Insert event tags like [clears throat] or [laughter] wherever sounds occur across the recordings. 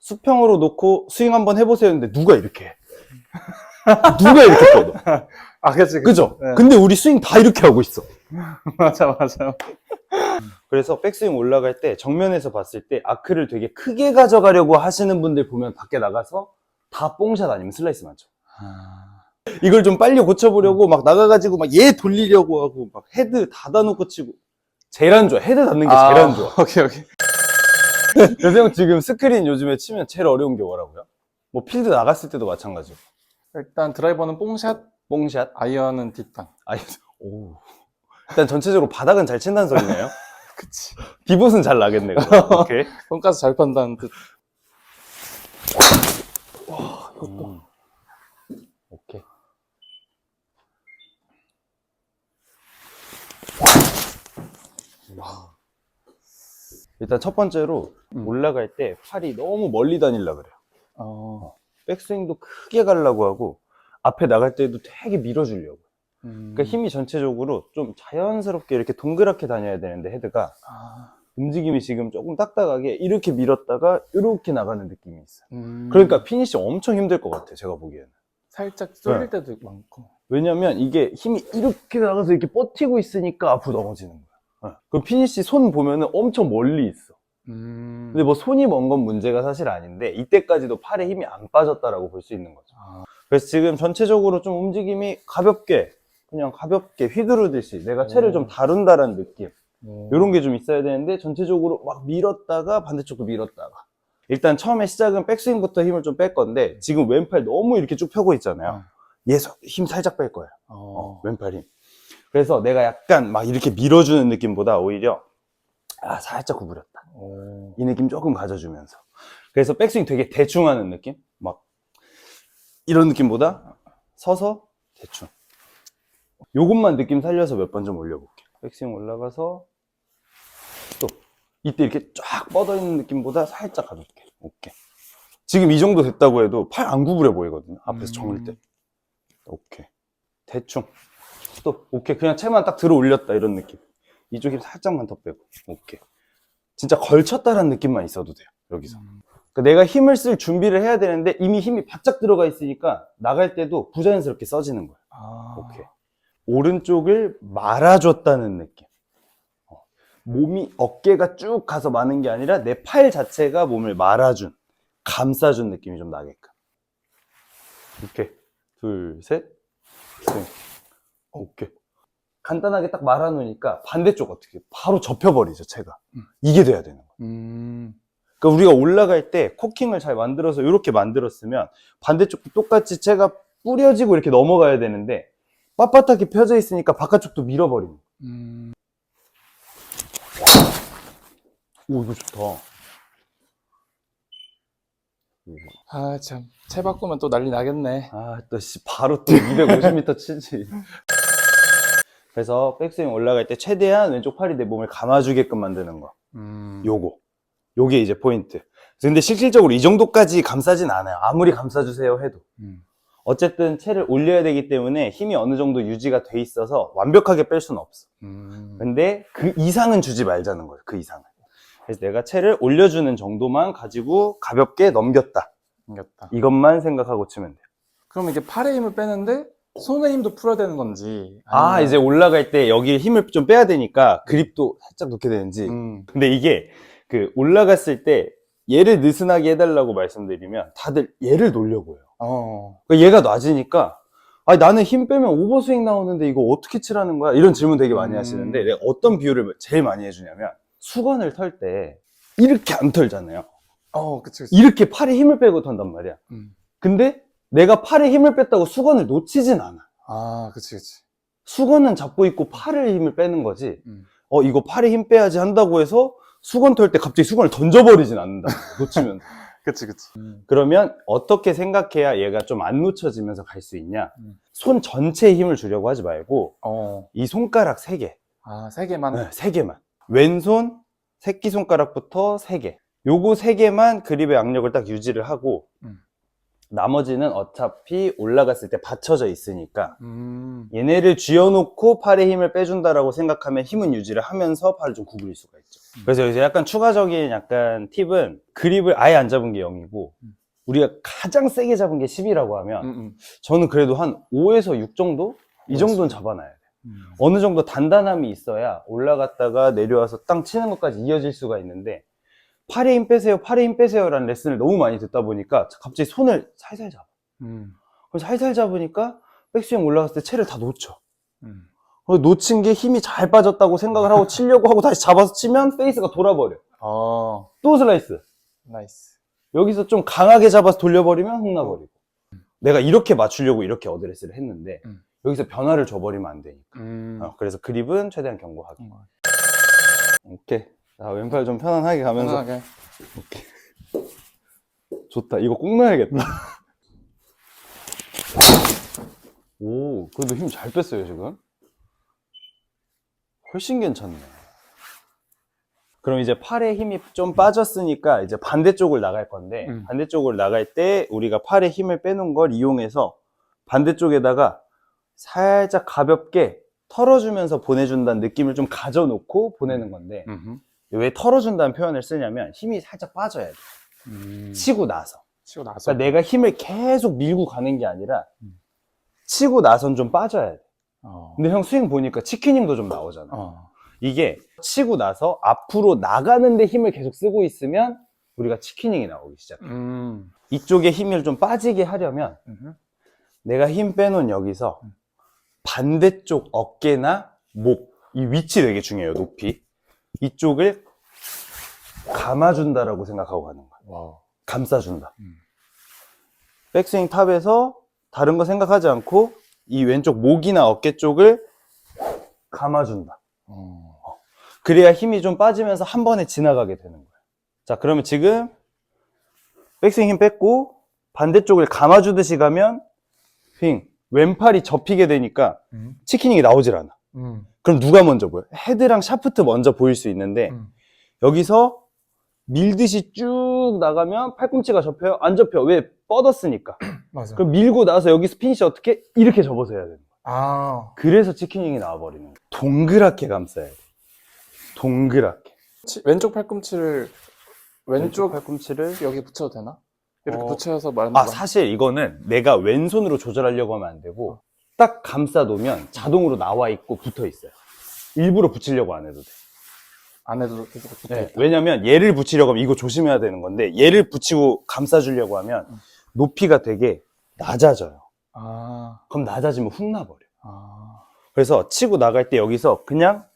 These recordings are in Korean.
수평으로 놓고 스윙 한번 해보세요 했는데 누가 이렇게 해? 누가 이렇게 뻗어? [laughs] 아, 그치, 그죠? 네. 근데 우리 스윙 다 이렇게 하고 있어. [laughs] 맞아, 맞아. 그래서 백스윙 올라갈 때 정면에서 봤을 때 아크를 되게 크게 가져가려고 하시는 분들 보면 밖에 나가서 다 뽕샷 아니면 슬라이스 맞죠. 아, 이걸 좀 빨리 고쳐보려고 막 나가가지고 막 얘 돌리려고 하고 막 헤드 닫아놓고 치고 제일 안 좋아. 헤드 닫는 게 제일 안 좋아. 오케이, 오케이. [laughs] 그래서 형 지금 스크린 요즘에 치면 제일 어려운 게 뭐라고요? 뭐 필드 나갔을 때도 마찬가지고 일단 드라이버는 뽕샷, 뽕샷 아이언은 뒷땅. 아니 오 일단 전체적으로 바닥은 잘 친다는 소리네요 [laughs] 그치. 디봇은 잘 나겠네 그럼. [laughs] 오케이 뽕가스 잘 판다는 뜻. 음. 오케이 일단 첫 번째로 음. 올라갈 때 팔이 너무 멀리 다닐라 그래요 어. 백스윙도 크게 가려고 하고 앞에 나갈 때도 되게 밀어주려고 음. 그러니까 힘이 전체적으로 좀 자연스럽게 이렇게 동그랗게 다녀야 되는데 헤드가 아, 움직임이 지금 조금 딱딱하게 이렇게 밀었다가 이렇게 나가는 느낌이 있어요. 음. 그러니까 피니시 엄청 힘들 것 같아요. 제가 보기에는. 살짝 쏠릴 네. 때도 많고. 왜냐면 이게 힘이 이렇게 나가서 이렇게 버티고 있으니까 앞으로 넘어지는 거야. 네. 그 피니시 손 보면은 엄청 멀리 있어. 음. 근데 뭐 손이 먼 건 문제가 사실 아닌데 이때까지도 팔에 힘이 안 빠졌다라고 볼 수 있는 거죠. 아, 그래서 지금 전체적으로 좀 움직임이 가볍게 그냥 가볍게 휘두르듯이 내가 채를 오. 좀 다룬다라는 느낌. 오. 이런 게 좀 있어야 되는데 전체적으로 막 밀었다가 반대쪽도 밀었다가 일단 처음에 시작은 백스윙부터 힘을 좀 뺄 건데 지금 왼팔 너무 이렇게 쭉 펴고 있잖아요 얘힘 살짝 뺄 거예요 어, 어. 왼팔 힘 그래서 내가 약간 막 이렇게 밀어주는 느낌보다 오히려 아 살짝 구부렸다. 오. 이 느낌 조금 가져주면서. 그래서 백스윙 되게 대충 하는 느낌? 막 이런 느낌보다 서서 대충. 요것만 느낌 살려서 몇 번 좀 올려볼게요 백스윙 올라가서 또 이때 이렇게 쫙 뻗어 있는 느낌보다 살짝 가볍게. 오케이. 지금 이 정도 됐다고 해도 팔 안 구부려 보이거든요. 앞에서 정을 때. 오케이. 대충 또 오케이 그냥 채만 딱 들어 올렸다 이런 느낌 이쪽 힘 살짝만 더 빼고 오케이 진짜 걸쳤다라는 느낌만 있어도 돼요 여기서 음. 그러니까 내가 힘을 쓸 준비를 해야 되는데 이미 힘이 바짝 들어가 있으니까 나갈 때도 부자연스럽게 써지는 거야 아. 오케이. 오른쪽을 말아줬다는 느낌. 어, 몸이 어깨가 쭉 가서 마는 게 아니라 내 팔 자체가 몸을 말아준, 감싸준 느낌이 좀 나게끔. 이렇게 둘, 셋, 셋. 오케이. 간단하게 딱 말아놓으니까 반대쪽 어떻게 바로 접혀버리죠, 채가. 음. 이게 돼야 되는 거야. 음. 그러니까 우리가 올라갈 때 코킹을 잘 만들어서 이렇게 만들었으면 반대쪽도 똑같이 채가 뿌려지고 이렇게 넘어가야 되는데 빳빳하게 펴져 있으니까 바깥쪽도 밀어버리는 거야. 음. 오 이거 좋다 아, 참. 채 바꾸면 또 난리 나겠네. 아 또 바로 또 250m 치지 [laughs] 그래서 백스윙 올라갈 때 최대한 왼쪽 팔이 내 몸을 감아주게끔 만드는 거 음. 요거 요게 이제 포인트 근데 실질적으로 이 정도까지 감싸진 않아요 아무리 감싸주세요 해도 음. 어쨌든 채를 올려야 되기 때문에 힘이 어느 정도 유지가 돼 있어서 완벽하게 뺄 수는 없어. 음. 근데 그 이상은 주지 말자는 거예요. 그 이상은. 그래서 내가 채를 올려주는 정도만 가지고 가볍게 넘겼다. 생겼다. 이것만 생각하고 치면 돼요. 그럼 이게 팔에 힘을 빼는데 손의 힘도 풀어야 되는 건지. 아, 아니면- 이제 올라갈 때 여기 힘을 좀 빼야 되니까 그립도 살짝 놓게 되는지. 음. 근데 이게 그 올라갔을 때 얘를 느슨하게 해달라고 말씀드리면 다들 얘를 놓려고 해요. 어. 그러니까 얘가 낮으니까 아니 나는 힘 빼면 오버스윙 나오는데 이거 어떻게 치라는 거야? 이런 질문 되게 많이 음. 하시는데 내가 어떤 비유를 제일 많이 해주냐면 수건을 털 때 이렇게 안 털잖아요. 어, 그치, 그치. 이렇게 팔에 힘을 빼고 턴단 말이야. 음. 근데 내가 팔에 힘을 뺐다고 수건을 놓치진 않아. 아, 그치, 그치. 수건은 잡고 있고 팔에 힘을 빼는 거지. 음. 어 이거 팔에 힘 빼야지 한다고 해서 수건 털 때 갑자기 수건을 던져버리진 않는다. [laughs] 놓치면. 그치, 그치. 그러면 어떻게 생각해야 얘가 좀 안 놓쳐지면서 갈 수 있냐? 음. 손 전체에 힘을 주려고 하지 말고 어. 이 손가락 세개 아, 세 개만. 네, 세 개만. 왼손 새끼손가락부터 세 개. 요거 세 개만 그립의 악력을 딱 유지를 하고 음. 나머지는 어차피 올라갔을 때 받쳐져 있으니까 음. 얘네를 쥐어놓고 팔에 힘을 빼준다라고 생각하면 힘은 유지를 하면서 팔을 좀 구부릴 수가 있죠. 그래서 여기서 약간 추가적인 약간 팁은 그립을 아예 안 잡은 게 0이고 음. 우리가 가장 세게 잡은 게 10이라고 하면 음, 음. 저는 그래도 한 5에서 6 정도? 이 정도는 잡아놔야 돼. 음. 어느 정도 단단함이 있어야 올라갔다가 내려와서 땅 치는 것까지 이어질 수가 있는데 팔에 힘 빼세요, 팔에 힘 빼세요라는 레슨을 너무 많이 듣다 보니까 갑자기 손을 살살 잡아. 음. 그래서 살살 잡으니까 백스윙 올라갔을 때 채를 다 놓쳐. 음. 어, 놓친 게 힘이 잘 빠졌다고 생각을 하고 치려고 하고 다시 잡아서 치면 페이스가 돌아버려. 아, 또 슬라이스. 나이스. 여기서 좀 강하게 잡아서 돌려버리면 흥나버리고. 내가 이렇게 맞추려고 이렇게 어드레스를 했는데 음. 여기서 변화를 줘버리면 안 되니까. 음. 어, 그래서 그립은 최대한 경고하기. 음. 오케이. 자, 왼팔 좀 편안하게 가면서. 편하게. 좋다. 이거 꼭 넣어야겠다. [laughs] 오, 그래도 힘 잘 뺐어요, 지금. 훨씬 괜찮네. 그럼 이제 팔에 힘이 좀 빠졌으니까 이제 반대쪽을 나갈 건데, 음. 반대쪽을 나갈 때 우리가 팔에 힘을 빼놓은 걸 이용해서 반대쪽에다가 살짝 가볍게 털어주면서 보내준다는 느낌을 좀 가져놓고 보내는 건데, 음흠. 왜 털어준다는 표현을 쓰냐면 힘이 살짝 빠져야 돼. 음. 치고 나서. 치고 나서. 그러니까 내가 힘을 계속 밀고 가는 게 아니라 음. 치고 나선 좀 빠져야 돼. 어. 근데 형 스윙 보니까 치킨닝도 좀 나오잖아. 어. 이게 치고 나서 앞으로 나가는데 힘을 계속 쓰고 있으면 우리가 치킨닝이 나오기 시작해. 음. 이쪽에 힘을 좀 빠지게 하려면 음흠. 내가 힘 빼놓은 여기서 음. 반대쪽 어깨나 목, 이 위치 되게 중요해요, 높이. 이쪽을 감아준다라고 생각하고 가는 거야. 와우. 감싸준다. 음. 백스윙 탑에서 다른 거 생각하지 않고 이 왼쪽 목이나 어깨 쪽을 감아준다. 어. 그래야 힘이 좀 빠지면서 한 번에 지나가게 되는 거야. 자, 그러면 지금 백스윙 힘 뺐고 반대쪽을 감아주듯이 가면 스윙 왼팔이 접히게 되니까 음. 치킨닝이 나오질 않아. 음. 그럼 누가 먼저 보여? 헤드랑 샤프트 먼저 보일 수 있는데 음. 여기서 밀듯이 쭉 나가면 팔꿈치가 접혀요? 안 접혀. 왜? 뻗었으니까. [clears throat] 맞아. 그럼 밀고 나서 여기서 피니시 어떻게? 이렇게 접어서 해야 되는 거야. 아. 그래서 치킨닝이 나와버리는 거야. 동그랗게 감싸야 돼. 동그랗게. 치- 왼쪽 팔꿈치를 왼쪽 팔꿈치를. 여기 붙여도 되나? 이렇게 어. 붙여서 말하는 아, 거. 사실 이거는 내가 왼손으로 조절하려고 하면 안 되고, 딱 감싸 놓으면 자동으로 나와 있고 붙어 있어요. 일부러 붙이려고 안 해도 돼. 안 해도 계속 붙어 네, 있다. 왜냐면 얘를 붙이려고 하면 이거 조심해야 되는 건데, 얘를 붙이고 감싸 주려고 하면 음. 높이가 되게 낮아져요. 아. 그럼 낮아지면 훅 나 버려. 아. 그래서 치고 나갈 때 여기서 그냥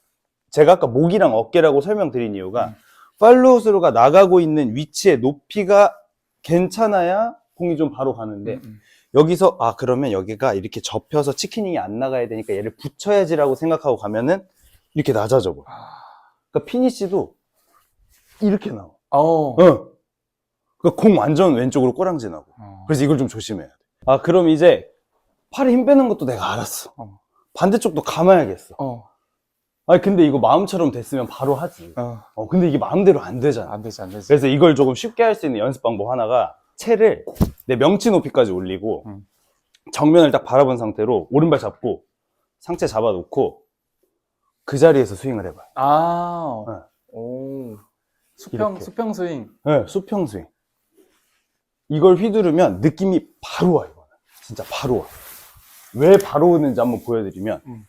제가 아까 목이랑 어깨라고 설명드린 이유가 음. 팔로우스루가 나가고 있는 위치의 높이가 괜찮아야 공이 좀 바로 가는데 음, 음. 여기서 아 그러면 여기가 이렇게 접혀서 치킨닝이 안 나가야 되니까 얘를 붙여야지라고 생각하고 가면은 이렇게 낮아져 버려. 아. 그러니까 피니시도 이렇게 나와. 어. 어. 그러니까 공 완전 왼쪽으로 꼬랑지 나고. 어. 그래서 이걸 좀 조심해야 돼. 아 그럼 이제 팔에 힘 빼는 것도 내가 알았어. 어. 반대쪽도 감아야겠어. 어. 아니 근데 이거 마음처럼 됐으면 바로 하지. 어. 어 근데 이게 마음대로 안 되잖아. 안 되지, 안 되지. 그래서 이걸 조금 쉽게 할 수 있는 연습 방법 하나가 채를 내 명치 높이까지 올리고 음. 정면을 딱 바라본 상태로 오른발 잡고 상체 잡아놓고 그 자리에서 스윙을 해봐요. 아. 네. 오. 수평, 이렇게. 수평 스윙. 네, 수평 스윙. 이걸 휘두르면 느낌이 바로 와 이거는. 진짜 바로 와. 왜 바로 오는지 한번 보여드리면 음.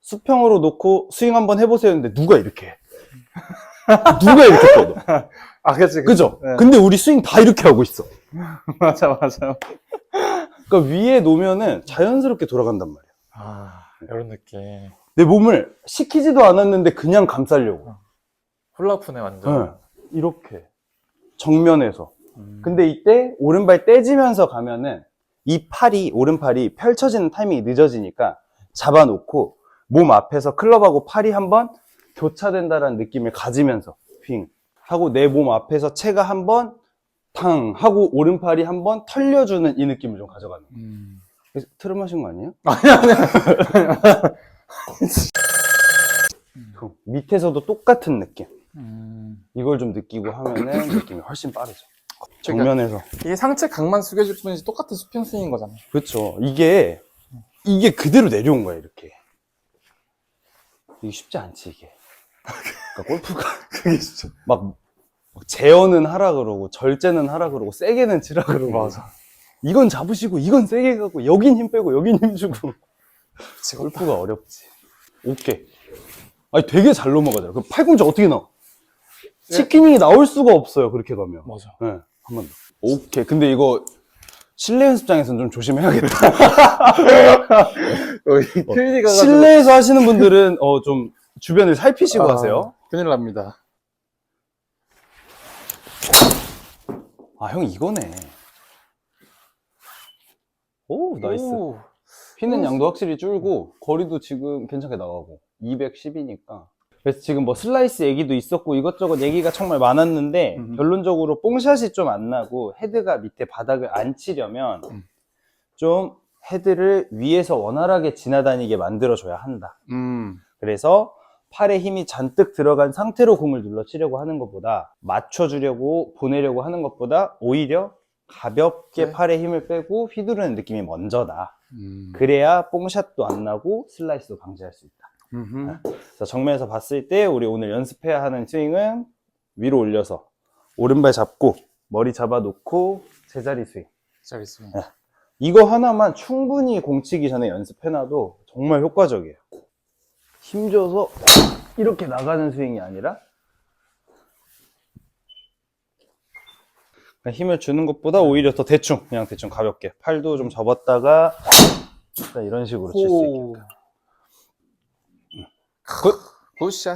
수평으로 놓고 스윙 한번 해보세요 했는데 누가 이렇게 해? 누가 이렇게 뻗어? [laughs] 아, 그치. 그치. 그죠? 네. 근데 우리 스윙 다 이렇게 하고 있어. [laughs] 맞아, 맞아. 그러니까 위에 놓으면은 자연스럽게 돌아간단 말이야. 아, 이런 느낌. 내 몸을 시키지도 않았는데 그냥 감싸려고. 훌라프네, 완전. 네, 이렇게. 정면에서. 음. 근데 이때 오른발 떼지면서 가면은 이 팔이, 오른팔이 펼쳐지는 타이밍이 늦어지니까 잡아놓고 몸 앞에서 클럽하고 팔이 한번 교차된다라는 느낌을 가지면서 핑 하고 내 몸 앞에서 채가 한번 탕 하고 오른팔이 한번 털려주는 이 느낌을 좀 가져가는 거예요. 음. 그래서 트름 하신 거 아니에요? [laughs] 아니, 아니. [laughs] 그 밑에서도 똑같은 느낌. 음. 이걸 좀 느끼고 하면은 느낌이 훨씬 빠르죠. 정면에서. 이게 상체 각만 숙여줄 뿐이지 똑같은 수평 스윙인 거잖아요. 그렇죠. 이게 이게 그대로 내려온 거야 이렇게. 이게 쉽지 않지 이게. 그러니까 골프가 [laughs] 그게 진짜. 막, 막 제어는 하라 그러고 절제는 하라 그러고 세게는 치라 그러고 맞아. 이건 잡으시고 이건 세게 가고 여긴 힘 빼고 여긴 힘 주고 지금 골프가 어렵지. 오케이. 아니 되게 잘 넘어가잖아. 그 팔꿈치 어떻게 나와? 치킨이 나올 수가 없어요. 그렇게 가면. 맞아. 네, 한 번 더. 오케이. 근데 이거 실내 연습장에서는 좀 조심해야겠다. [laughs] 필리가 실내에서 하시는 분들은 어, 좀 주변을 살피시고 하세요. 큰일 납니다. 아, 형 이거네. 오, 나이스. 오. 피는 음. 양도 확실히 줄고 거리도 지금 괜찮게 나가고 210이니까 그래서 지금 뭐 슬라이스 얘기도 있었고 이것저것 얘기가 정말 많았는데 음. 결론적으로 뽕샷이 좀 안 나고 헤드가 밑에 바닥을 안 치려면 음. 좀 헤드를 위에서 원활하게 지나다니게 만들어줘야 한다 음. 그래서 팔에 힘이 잔뜩 들어간 상태로 공을 눌러 치려고 하는 것보다 맞춰주려고 보내려고 하는 것보다 오히려 가볍게 네. 팔에 힘을 빼고 휘두르는 느낌이 먼저다 음. 그래야 뽕샷도 안 나고 슬라이스도 방지할 수 있다. 그래서 정면에서 봤을 때 우리 오늘 연습해야 하는 스윙은 위로 올려서 오른발 잡고 머리 잡아놓고 제자리 스윙. 잘 있습니다. 네. 이거 하나만 충분히 공치기 전에 연습해놔도 정말 효과적이에요. 힘줘서 이렇게 나가는 스윙이 아니라 그냥 힘을 주는 것보다 오히려 더 대충 그냥 대충 가볍게 팔도 좀 접었다가 이런 식으로 칠 수 있게. 오. 굿샷.